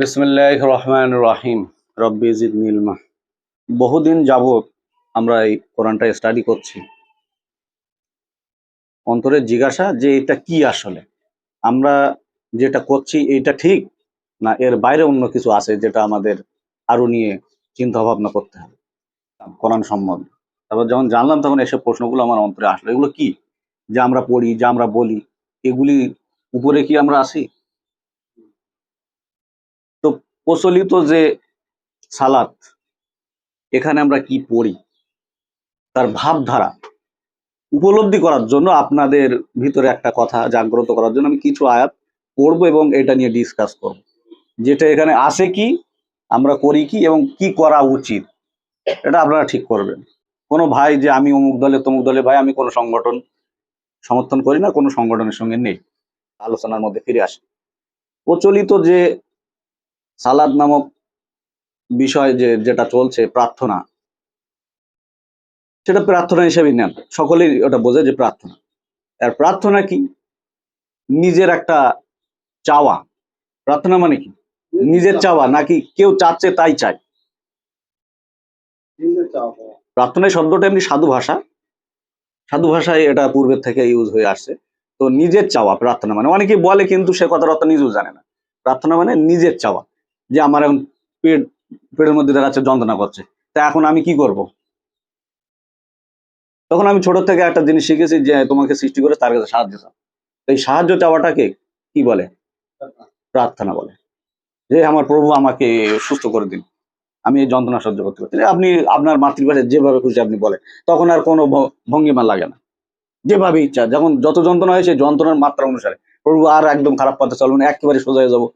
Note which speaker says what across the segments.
Speaker 1: বিসমুল্লাহ রহমান রাহিম রব্বি জিদনি ইলমা। বহুদিন যাবত আমরা এই কোরআনটা স্টাডি করছি। অন্তরে জিজ্ঞাসা যে এটা কি আসলে? আমরা যেটা করছি এটা ঠিক না এর বাইরে অন্য কিছু আছে যেটা আমাদের আরও নিয়ে চিন্তা ভাবনা করতে হবে? কোরআন সম্বন্ধে। তারপর যখন জানলাম তখন এসব প্রশ্নগুলো আমার অন্তরে আসলো। এগুলো কি? যে আমরা পড়ি, যে আমরা বলি, এগুলি উপরে কি আমরা আসি? প্রচলিত যে সালাত, এখানে আমরা কি পড়ি? তার ভাবধারা উপলব্ধি করার জন্য আপনাদের ভিতরে একটা কথা জাগ্রত করার জন্য আমি কিছু আয়াত পড়ব এবং এটা নিয়ে ডিসকাস করব। যেটা এখানে আসে কি, আমরা করি কি এবং কি করা উচিত, এটা আপনারা ঠিক করবেন। কোনো ভাই যে আমি অমুক দলে তমুক দলে, ভাই আমি কোনো সংগঠন সমর্থন করি না, কোনো সংগঠনের সঙ্গে নেই, আলোচনার মধ্যে ফিরে আসি। প্রচলিত যে সালাদ নামক বিষয় যে যেটা চলছে প্রার্থনা। সেটা প্রার্থনা হিসেবেই নেন। সকলেই ওটা বোঝে যে প্রার্থনা। আর প্রার্থনা কি? নিজের একটা চাওয়া। প্রার্থনা মানে কি? নিজের চাওয়া নাকি কেউ চাচ্ছে তাই চায়? প্রার্থনা শব্দটা এমনি সাধু ভাষা। সাধু ভাষায় এটা পূর্বের থেকে ইউজ হয়ে আসছে। তো নিজের চাওয়া প্রার্থনা মানে। অনেকে বলে কিন্তু সে কথার অর্থ নিজেও জানে না। প্রার্থনা মানে নিজের চাওয়া। যে আমার এখন পেট, পেটের মধ্যে দেখা যাচ্ছে যন্ত্রণা করছে। তা এখন আমি কি করব? তখন আমি ছোট থেকে একটা জিনিস শিখেছি যে তোমাকে সৃষ্টি করে তার কাছে সাহায্য চাও। এই সাহায্য চাওয়াটাকে কি বলে? প্রার্থনা বলে। যে আমার প্রভু আমাকে সুস্থ করে দিন। আমি এই যন্ত্রণা সহ্য করতে পারছি আপনি আপনার মাতৃভাষায় যেভাবে খুশি আপনি বলেন। তখন আর কোনো ভঙ্গিমা লাগে না। যেভাবে ইচ্ছা। যখন যত যন্ত্রণা হয় সেই যন্ত্রণার মাত্রা অনুসারে। প্রভু আর একদম খারাপ পথে চলবে না। একেবারে সোজা হয়ে যাব।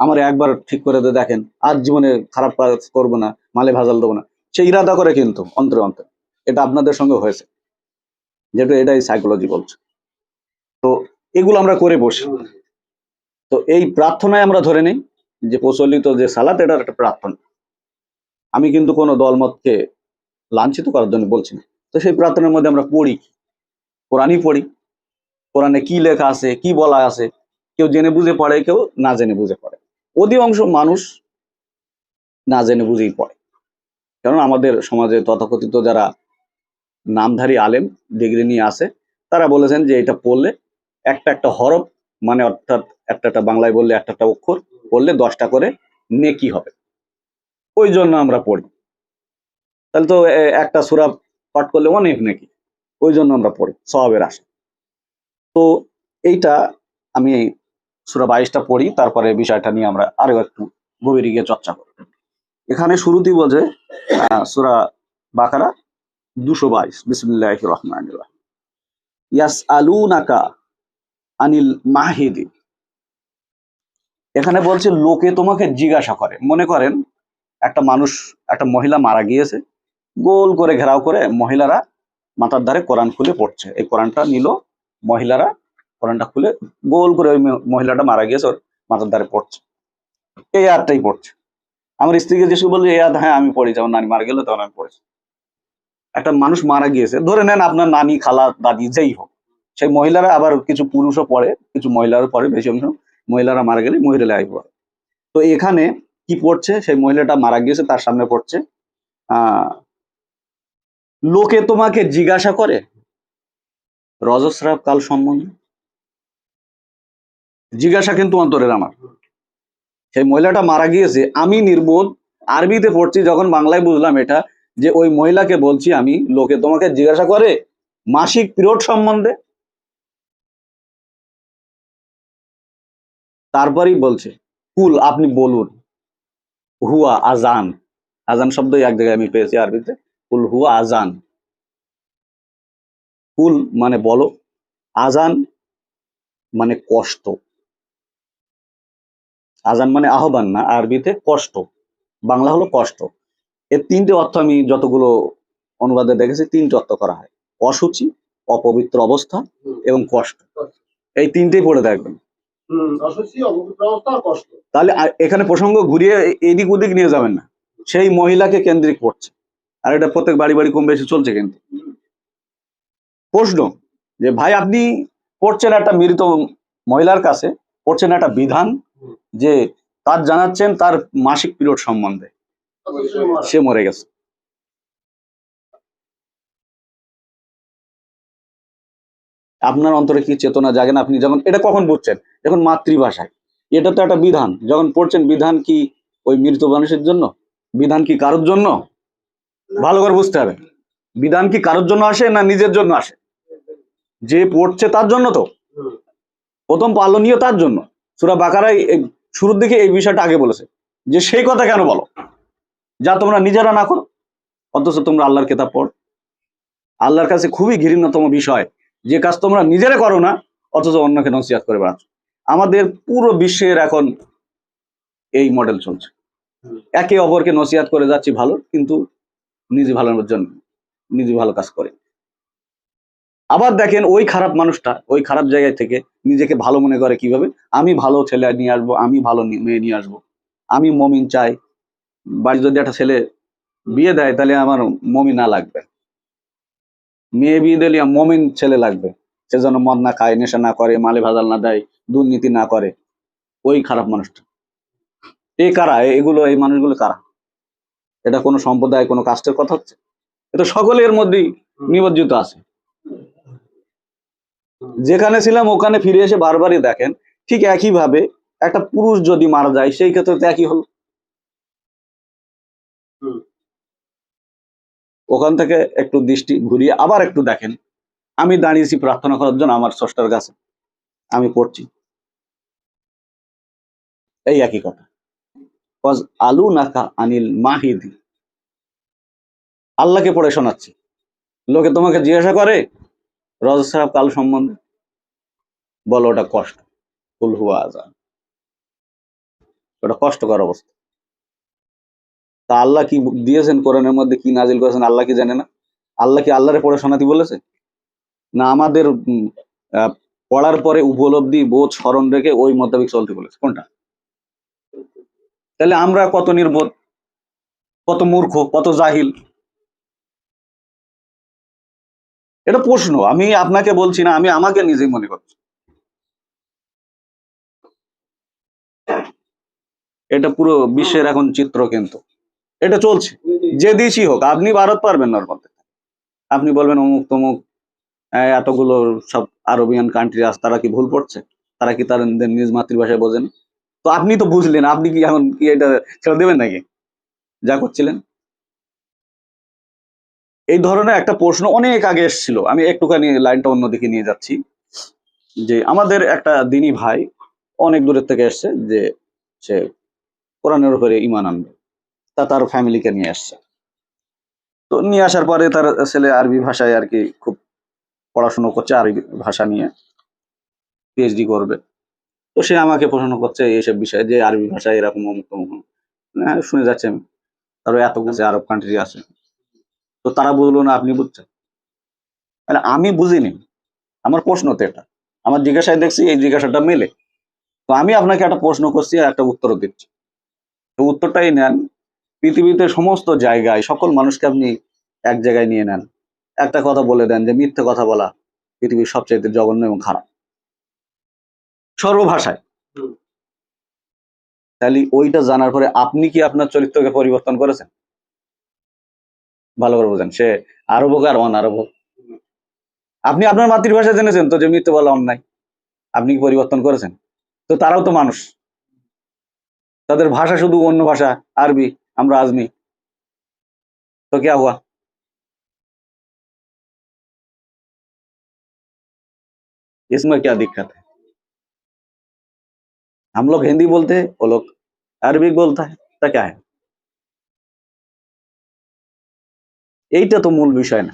Speaker 1: আমার একবার ঠিক করে দেখেন, আর জীবনে খারাপ কাজ করব না, মালে ভাজাল দেবো না। সে ইরাদা করে কিন্তু, অন্তরে অন্তরে। এটা আপনাদের সঙ্গে হয়েছে। যেটা এটাই সাইকোলজি বলছে। তো এগুলো আমরা করে বসি। তো এই প্রার্থনায় আমরা ধরে নিই যে প্রচলিত যে সালাত, এটার একটা প্রার্থনা। আমি কিন্তু কোনো দলমতকে লাঞ্ছিত করার জন্য বলছি না। তো সেই প্রার্থনার মধ্যে আমরা পড়ি? কোরআনই পড়ি। কোরআনে কি লেখা আছে, কি বলা আছে? কেউ জেনে বুঝে পড়ে, কেউ না জেনে বুঝে পড়ে। অধিকাংশ মানুষ না জেনে বুঝেই পড়ে। কারণ আমাদের সমাজে তথাকথিত যারা নামধারী আলেম ডিগ্রি নিয়ে আসে, তারা বলেছেন যে এটা পড়লে একটা একটা হরফ মানে অর্থাৎ একটা একটা বাংলায় বললে একটা একটা অক্ষর, পড়লে দশটা করে নেকি হবে। ওই জন্য আমরা পড়ি। তাহলে তো একটা সুরা পাঠ করলে অনেক নেকি। ওই জন্য আমরা পড়ি সবাবের আসে তো এইটা আমি সুরা বাইশটা পড়ি, তারপরে বিষয়টা নিয়ে আমরা আরও একটু গভীরে গিয়ে চর্চা করব। এখানে শুরুতেই বলছে সুরা বাকারা দুশো বাইশ বিসমুল্লাহ রহমান ইয়াস আলু নাকা আনিল মাহিদি। এখানে বলছে, লোকে তোমাকে জিজ্ঞাসা করে। মনে করেন, একটা মানুষ, একটা মহিলা মারা গিয়েছে, গোল করে ঘেরাও করে মহিলারা মাথার ধারে কোরআন খুলে পড়ছে। এই কোরআনটা নিল মহিলারা কোরআনটা খুলে গোল করে ওই মহিলাটা মারা গিয়েছে, ওর মাথার ধারে পড়ছে। এই আয়াতটাই পড়ছে। আমার স্ত্রীকে যেসব বলছে এই আয়াত হ্যাঁ আমি পড়ি যেমন নানি মারা গেল, তখন আমি পড়েছি। একটা মানুষ মারা গিয়েছে। ধরে নেন আপনার নানি, খালা, দাদি, যেই হোক, সেই মহিলারা আবার কিছু পুরুষও পড়ে, কিছু মহিলারও পড়ে, বেশি অংশ মহিলারা মারা গেলে মহিলারাই পড়ে। তো এখানে কি পড়ছে? সেই মহিলাটা মারা গিয়েছে, তার সামনে পড়ছে। লোকে তোমাকে জিজ্ঞাসা করে রজস্রাব কাল সম্বন্ধে? জিজ্ঞাসা কিন্তু অন্তরের আমার। সেই মহিলাটা মারা গিয়েছে, আমি নির্বোধ, আরবিতে পড়ছি, যখন বাংলায় বুঝলাম এটা, যে ওই মহিলাকে বলছি আমি, লোকে তোমাকে জিজ্ঞাসা করে মাসিক পিরিয়ড সম্বন্ধে? তারপরেই বলছে, কুল, আপনি বলুন। হুয়া আজান। আজান শব্দ এক জায়গায় আমি পেয়েছি আরবিতে। কুল, হুয়া আজান। কুল মানে বলো, আজান মানে কষ্ট। আজান মানে আহ্বান না আরবিতে কষ্ট। বাংলা হলো কষ্ট। এর তিনটে অর্থ আমি যতগুলো অনুবাদে দেখেছি তিনটে অর্থ করা হয়। অসুচি অপবিত্র অবস্থা এবং কষ্ট। এই তিনটেই পড়ে
Speaker 2: কষ্ট।
Speaker 1: তাহলে এখানে প্রসঙ্গ ঘুরিয়ে এদিক ওদিক নিয়ে যাবেন না। সেই মহিলাকে কেন্দ্রিক পড়ছে আর এটা প্রত্যেক বাড়ি বাড়ি কম বেশি চলছে কিন্তু। প্রশ্ন যে ভাই আপনি পড়ছেন একটা মৃত মহিলার কাছে পড়ছেন একটা বিধান যে তার জানাচ্ছেন তার মাসিক পিরিয়ড সম্বন্ধে।
Speaker 2: সে মরে
Speaker 1: গেছে। আপনার অন্তরে কি চেতনা জাগে না? আপনি যখন, এটা কখন বুঝছেন? যখন মাতৃভাষায়। এটা তো একটা বিধান। যখন পড়ছেন, বিধান কি ওই মৃত মানুষের জন্য? বিধান কি কারোর জন্য? ভালো করে বুঝতে হবে। বিধান কি কারোর জন্য আসে না নিজের জন্য আসে? যে পড়ছে তার জন্য তো। প্রথম পালনীয় তার জন্য। সুরা বাকারাই শুরুর দিকে এই বিষয়টা আগে বলেছে। যে সেই কথা কেন বলো? যা তোমরা নিজেরা না করো, অথচ তোমরা আল্লাহর কেতাব পড়। আল্লাহর কাছে খুবই ঘৃণ্যতম বিষয়, যে কাজ তোমরা নিজেরা করো না, অথচ অন্যকে নসিহাত করে বেড়াচ্ছ। আমাদের পুরো বিশ্বের এখন এই মডেল চলছে। একে অপরকে নসিহাত করে যাচ্ছি ভালো, কিন্তু নিজে ভালোর জন্য নিজে ভালো কাজ করে। আবার দেখেন ওই খারাপ মানুষটা ওই খারাপ জায়গায় থেকে নিজেকে ভালো মনে করে কীভাবে? আমি ভালো ছেলে নিয়ে আসব আমি ভালো মেয়ে নিয়ে আসব। আমি মমিন চাই। বাড়ি যদি একটা ছেলে বিয়ে দেয় তাহলে আমার মমি না লাগবে। মেয়ে বিয়ে দিলে মমিন ছেলে লাগবে। সে যেন মদ না খায় নেশা না করে মালে ভাজাল না দেয় দুর্নীতি না করে। ওই খারাপ মানুষটা। এই কারা? এগুলো এই মানুষগুলো কারা? এটা কোনো সম্প্রদায় কোনো কাস্টের কথা হচ্ছে? এটা সকলের মধ্যেই নিবজ্জিত আছে। যেখানে ছিলাম ওখানে ফিরে এসে বারবারই দেখেন ঠিক একই ভাবে একটা পুরুষ যদি মারা যায় সেই ক্ষেত্রে তো একই হলো। ওখান থেকে একটু দৃষ্টি ঘুরিয়ে আবার একটু দেখেন আমি দাঁড়িয়েছি প্রার্থনা করার জন্য আমার স্রষ্টার কাছে আমি পড়ছি। এই একই কথা। আলু নাকা আনিল মাহিদি। আল্লাহকে পড়ে শোনাচ্ছি। লোকে তোমাকে জিজ্ঞাসা করে রজসাব কাল সম্বন্ধে বলো ওটা কষ্ট। কুল হুয়া আজান। ওটা কষ্টকর অবস্থা। তা আল্লাহ কি দিয়েছেন কোরআনের মধ্যে কি নাজিল করেছেন আল্লাহ কি জানে না? আল্লাহ কি আল্লাহরে পড়ে শোনাতি বলেছে? না আমাদের পড়ার পরে উপলব্ধি, বোধ, স্মরণ রেখে ওই মোতাবেক চলতে বলেছে। কোনটা? তাহলে আমরা কত নির্বোধ, কত মূর্খ, কত জাহিল এটা প্রশ্ন, আমি আপনাকে বলছি না, আমি আমাকে নিজেই মনে করছি। এটা পুরো বিশ্বের এখন চিত্র কিন্তু। এটা চলছে, যে দেশই হোক, আপনি ভারত পারবেন না মধ্যে। আপনি বলবেন অমুক তমুক এতগুলো সব আরবিয়ান কান্ট্রি আছে, তারা কি ভুল পড়ছে তারা কি তাদের নিজ মাতৃভাষায় বোঝেন? তো আপনি তো বুঝলেন, আপনি কি এখন কি এটা ছেড়ে দেবেন নাকি? যা করছিলেন। এই ধরনের একটা প্রশ্ন অনেক আগে এসেছিল। আমি একটুখানি লাইনটা অন্যদিকে নিয়ে যাচ্ছি। যে আমাদের একটা দিনী ভাই অনেক দূরের থেকে এসছে যে সে কোরআনের উপরে ইমান আনবে। তা তার ফ্যামিলিকে নিয়ে আসছে তো নিয়ে আসার পরে তার ছেলে আরবি ভাষায় আর কি খুব পড়াশুনো করছে আরবি ভাষা নিয়ে। পিএইচডি করবে। তো সে আমাকে প্রশ্ন করছে এইসব বিষয়ে যে আরবি ভাষায় এরকম অমুক হ্যাঁ শুনে যাচ্ছে। আমি তারপরে এত কিছু আরব কান্ট্রি আছে। তো তারা বুঝলো না আপনি বুঝছেন। মানে আমি বুঝিনি। আমার প্রশ্ন তো এটা। আমার জিজ্ঞাসায় দেখছি এই জিজ্ঞাসাটা মেলে। তো আমি আপনাকে একটা প্রশ্ন করছি আর একটা উত্তর দিচ্ছি। তো উত্তরটাই নেন। পৃথিবীতে সমস্ত জায়গায় সকল মানুষকে আপনি এক জায়গায় নিয়ে নেন। একটা কথা বলে দেন যে মিথ্যে কথা বলা পৃথিবীর সবচাইতে জঘন্য এবং খারাপ। সর্বভাষায়। তাহলে ওইটা জানার পরে আপনি কি আপনার চরিত্রকে পরিবর্তন করেছেন? ভালো করে বোঝেন সে আরব হোক আর অনারব হোক আপনি আপনার মাতৃভাষা জেনেছেন তো যে মিথ্যে বলা অন্যায় আপনি কি পরিবর্তন করেছেন তো তারাও তো মানুষ তাদের ভাষা শুধু অন্য ভাষা আরবি আমরা আজমি তো क्या हुआ इसमें क्या दिक्कत है हम लोग हिंदी बोलते हैं वो लोग अरबिक बोलता है তা क्या है এইটা তো মূল বিষয় না।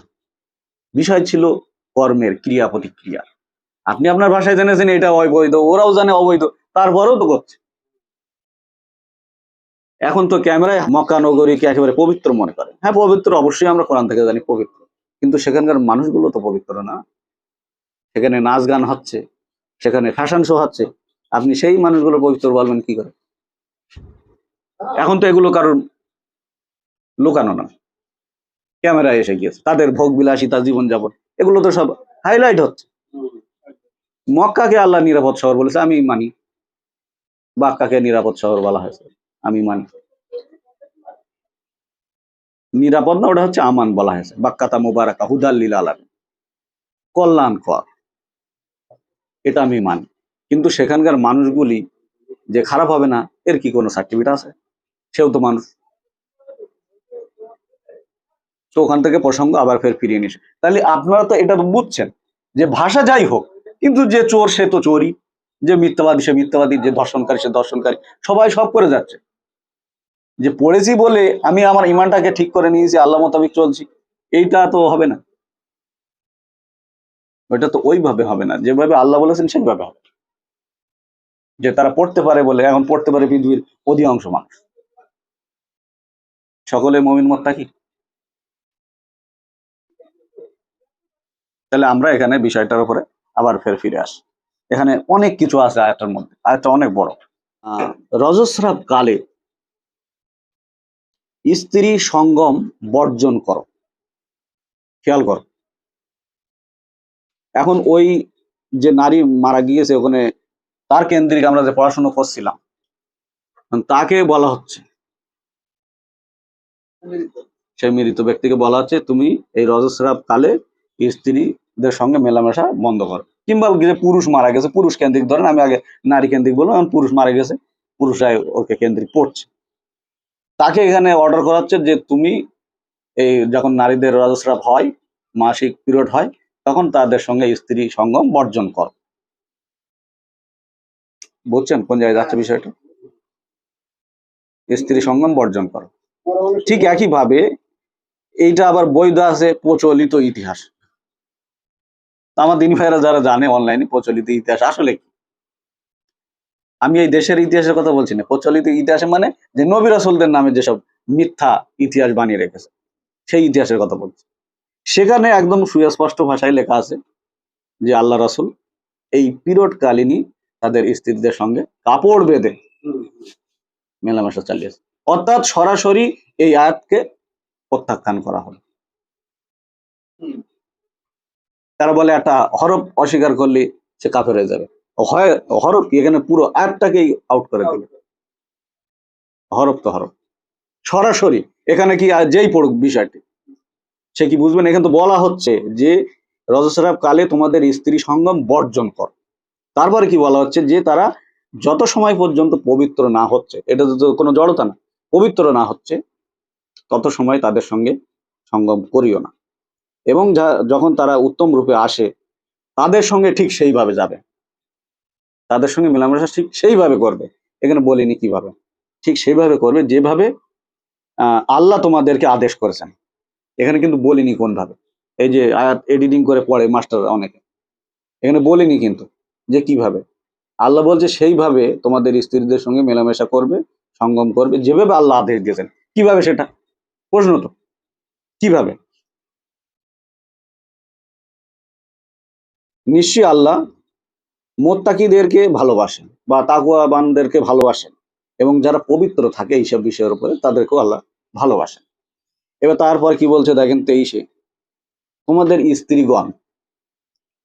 Speaker 1: বিষয় ছিল কর্মের ক্রিয়া প্রতিক্রিয়া। আপনি আপনার ভাষায় জেনেছেন এটা অবৈধ, ওরাও জানে অবৈধ, তারপরেও তো করছে এখন তো ক্যামেরায় মক্কা নগরীকে একেবারে পবিত্র মনে করে হ্যাঁ পবিত্র, অবশ্যই আমরা কোরআন থেকে জানি পবিত্র। কিন্তু সেখানকার মানুষগুলো তো পবিত্র না। সেখানে নাচ গান হচ্ছে, সেখানে ফ্যাশন শো হচ্ছে। আপনি সেই মানুষগুলো পবিত্র বলবেন কি করে? এখন তো এগুলো কারণ লুকানো না। ক্যামেরায় এসে গিয়েছে। তাদের ভোগ বিলাসিতা জীবনযাপন। এগুলো তো সব হাইলাইট হচ্ছে। মক্কাকে আল্লাহ নিরাপদ শহর বলেছে, আমি মানি। বাক্কাকে নিরাপদ শহর বলা হয়েছে, আমি মানি। নিরাপদ না, ওটা হচ্ছে আমান বলা হয়েছে। বাক্কাতা মুবারাকা হুদাল্লিল আলাম কল্যাণ খোয়া এটা আমি মানি। কিন্তু সেখানকার মানুষগুলি যে খারাপ হবে না, এর কি কোনো সার্টিফিকেট আছে? সেও তো মানুষ। তো ওখান থেকে প্রসঙ্গ আবার ফের ফিরিয়ে নিস। তাহলে আপনারা তো এটা বুঝছেন যে ভাষা যাই হোক, কিন্তু যে চোর সে তো চোরই, যে মিথ্যাবাদী সে মিথ্যাবাদী, যে দর্শনকারী সে দর্শনকারী সবাই সব করে যাচ্ছে। যে পড়েছি বলে আমি আমার ইমানটাকে ঠিক করে নিয়েছি, আল্লাহ মোতাবিক চলছি, এইটা তো হবে না। ওইটা তো ওইভাবে হবে না, যেভাবে আল্লাহ বলেছেন সেইভাবে হবে। যে তারা পড়তে পারে বলে, এখন পড়তে পারে পৃথিবীর অধিকাংশ মানুষ। সকলে মমিন মোত্তাকি তাহলে আমরা এখানে বিষয়টার উপরে আবার ফের ফিরে আসি। এখানে অনেক কিছু আছে আয়টার মধ্যে আয়টা অনেক বড়। রজস্রাব কালে স্ত্রী সঙ্গম বর্জন করো। খেয়াল করো। এখন ওই যে নারী মারা গিয়েছে ওখানে, তার কেন্দ্রিক আমরা যে পড়াশোনা করছিলাম, তাকে বলা হচ্ছে। সেই মৃত ব্যক্তিকে বলা হচ্ছে, তুমি এই রজস্রাব কালে স্ত্রীদের সঙ্গে মেলামেশা বন্ধ করো। কিংবা যে পুরুষ মারা গেছে, পুরুষ কেন্দ্রিক ধরেন, আমি আগে নারী কেন্দ্রিক বললাম এখন পুরুষ মারা গেছে, পুরুষরাই ওকে কেন্দ্রিক পড়ছে তাকে এখানে অর্ডার করা হচ্ছে যে তুমি এই যখন নারীদের রজস্রাব হয়, মাসিক পিরিয়ড হয়, তখন তাদের সঙ্গে স্ত্রী সঙ্গম বর্জন কর। বুঝছেন কোন জায়গায় যাচ্ছে বিষয়টা? স্ত্রী সঙ্গম বর্জন করো। ঠিক একই ভাবে এইটা আবার বৈধ আছে প্রচলিত ইতিহাস। আমার দিন ভাইরা যারা জানে অনলাইনে প্রচলিত ইতিহাস, আসলে কি? আমি এই দেশের ইতিহাসের কথা বলছি না। প্রচলিত ইতিহাসে মানে যে নবী রাসূলদের নামে যেসব মিথ্যা ইতিহাস বানিয়ে রেখেছে, সেই ইতিহাসের কথা বলছি। সেখানে একদম সুস্পষ্ট ভাষায় লেখা আছে যে আল্লাহ রাসূল এই পিরিয়ড কালীনই তাদের স্ত্রীদের সঙ্গে কাপড় বেঁধে মেলামেশা চালিয়েছে। অর্থাৎ সরাসরি এই আয়াতকে প্রত্যাখ্যান করা হবে তারা বলে একটা হরফ অস্বীকার করলে সে কাফের হয়ে যাবে। হয় হরফ কি? এখানে পুরো আয়াতটাকেই আউট করে দেবে হরফ তো হরফ। সরাসরি এখানে কি যেই পড়ুক বিষয়টি, সে কি বুঝবেন এখানে তো বলা হচ্ছে যে রজস্রাব কালে তোমাদের স্ত্রী সঙ্গম বর্জন কর। তারপরে কি বলা হচ্ছে যে, তারা যত সময় পর্যন্ত পবিত্র না হচ্ছে, এটা তো কোনো জড়তা না, পবিত্র না হচ্ছে, তত সময় তাদের সঙ্গে সঙ্গম করিও না। এবং যা- যখন তারা উত্তম রূপে আসে, তাদের সঙ্গে ঠিক সেইভাবে যাবে। তাদের সঙ্গে মেলামেশা ঠিক সেইভাবে করবে। এখানে বলিনি কীভাবে। ঠিক সেইভাবে করবে যেভাবে আল্লাহ তোমাদেরকে আদেশ করেছেন। এখানে কিন্তু বলিনি কোনভাবে। এই যে আয়াত এডিটিং করে পড়ে মাস্টার অনেকে। এখানে বলিনি কিন্তু যে কীভাবে। আল্লাহ বলছে সেইভাবে তোমাদের স্ত্রীদের সঙ্গে মেলামেশা করবে, সঙ্গম করবে, যেভাবে আল্লাহ আদেশ দিয়েছেন। কীভাবে সেটা? প্রশ্ন তো। কীভাবে? নিশ্চয়ই আল্লাহ মোত্তাকিদেরকে ভালোবাসেন বা তাকুয়াবানদেরকে ভালোবাসেন এবং যারা পবিত্র থাকে এইসব বিষয়ের উপরে তাদেরকেও আল্লাহ ভালোবাসেন। এবার তারপর কি বলছে দেখেন তেইশে? তোমাদের স্ত্রীগণ,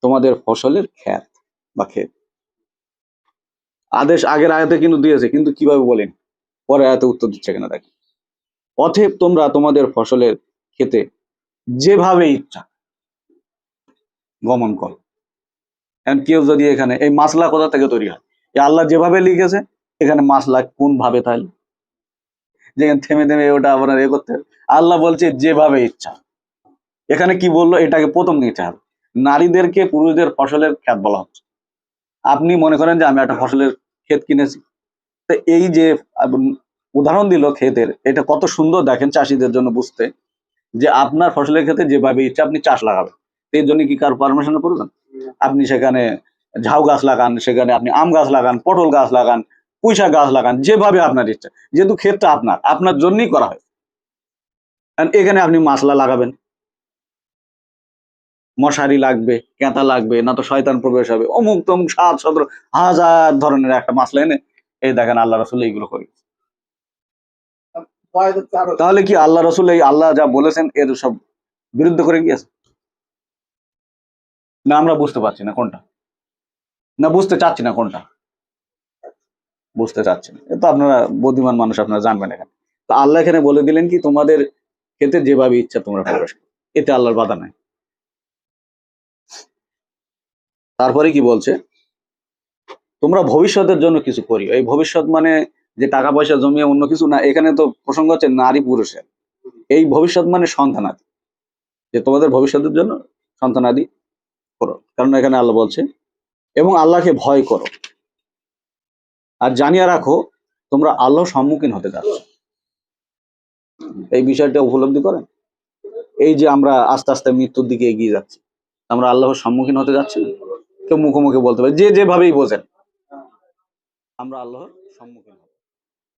Speaker 1: তোমাদের ফসলের খ্যাত বা ক্ষেত। আদেশ আগের আয়াতে কিন্তু দিয়েছে, কিন্তু কীভাবে বলেন? পরে আয়াতে উত্তর দিচ্ছে কেন দেখেন। অথেব তোমরা তোমাদের ফসলের খেতে যেভাবে ইচ্ছা গমন করো। এখন কেউ যদি এখানে, এই মাসলা কোথা থেকে তৈরি হয়? আল্লাহ যেভাবে লিখেছে, এখানে মাসলা কোন ভাবে তাহলে? যেখানে থেমে থেমে ওটা আপনার এ করতে আল্লাহ বলছে, যেভাবে ইচ্ছা। এখানে কি বলল? এটাকে প্রথম নিতে হবে। নারীদেরকে পুরুষদের ফসলের খ্যাত বলা হচ্ছে। আপনি মনে করেন যে আমি একটা ফসলের ক্ষেত কিনেছি। তো এই যে উদাহরণ দিল ক্ষেতের, এটা কত সুন্দর দেখেন চাষিদের জন্য বুঝতে। যে আপনার ফসলের ক্ষেতে যেভাবে ইচ্ছা আপনি চাষ লাগাবেন। এর জন্য কি কার পারমিশন করবেন? আপনি সেখানে ঝাউ গাছ লাগান সেখানে আপনি আম গাছ লাগান পটল গাছ লাগান পুঁইশাক গাছ লাগান যেভাবে আপনার ইচ্ছা। যেহেতু ক্ষেতটা আপনার আপনার জন্যই করা হয়। এখানে আপনি মাসলা লাগাবেন। মশারি লাগবে কেঁতা লাগবে না তো শয়তান প্রবেশ হবে। অমুক তমুক সাত সতেরো হাজার ধরনের একটা মাসলা এনে এই দেখেন আল্লাহ রসুল এইগুলো করি। তাহলে কি আল্লাহ রসুল এই আল্লাহ যা বলেছেন এর সব বিরুদ্ধ করে গিয়েছে? না, আমরা বুঝতে পারছি না কোনটা। না, বুঝতে চাচ্ছি না কোনটা। বুঝতে চাচ্ছেন এ তো আপনারা বুদ্ধিমান মানুষ, আপনারা জানবেন এখানে। তো আল্লাহ এখানে বলে দিলেন কি, তোমাদের ক্ষেত্রে যেভাবে ইচ্ছা তোমরা প্রবেশ এতে আল্লাহর বাধা নাই। তারপরে কি বলছে? তোমরা ভবিষ্যতের জন্য কিছু করি এই ভবিষ্যৎ মানে যে টাকা পয়সা জমিয়ে অন্য কিছু না, এখানে তো প্রসঙ্গ হচ্ছে নারী পুরুষের। এই ভবিষ্যৎ মানে সন্তানাদি। যে তোমাদের ভবিষ্যতের জন্য সন্তানাদি। করো। কারণ এখানে আল্লাহ বলছে, এবং আল্লাহকে ভয় করো। আর জানিয়ে রাখো, তোমরা আল্লাহর সম্মুখীন হতে যাচ্ছ। এই বিষয়টা উপলব্ধি করেন? এই যে আমরা আস্তে আস্তে মৃত্যুর দিকে এগিয়ে যাচ্ছি, আমরা আল্লাহর সম্মুখীন হতে যাচ্ছি কেউ মুখোমুখি বলতে পারে, যে যেভাবেই বোঝেন, আমরা আল্লাহর সম্মুখীন।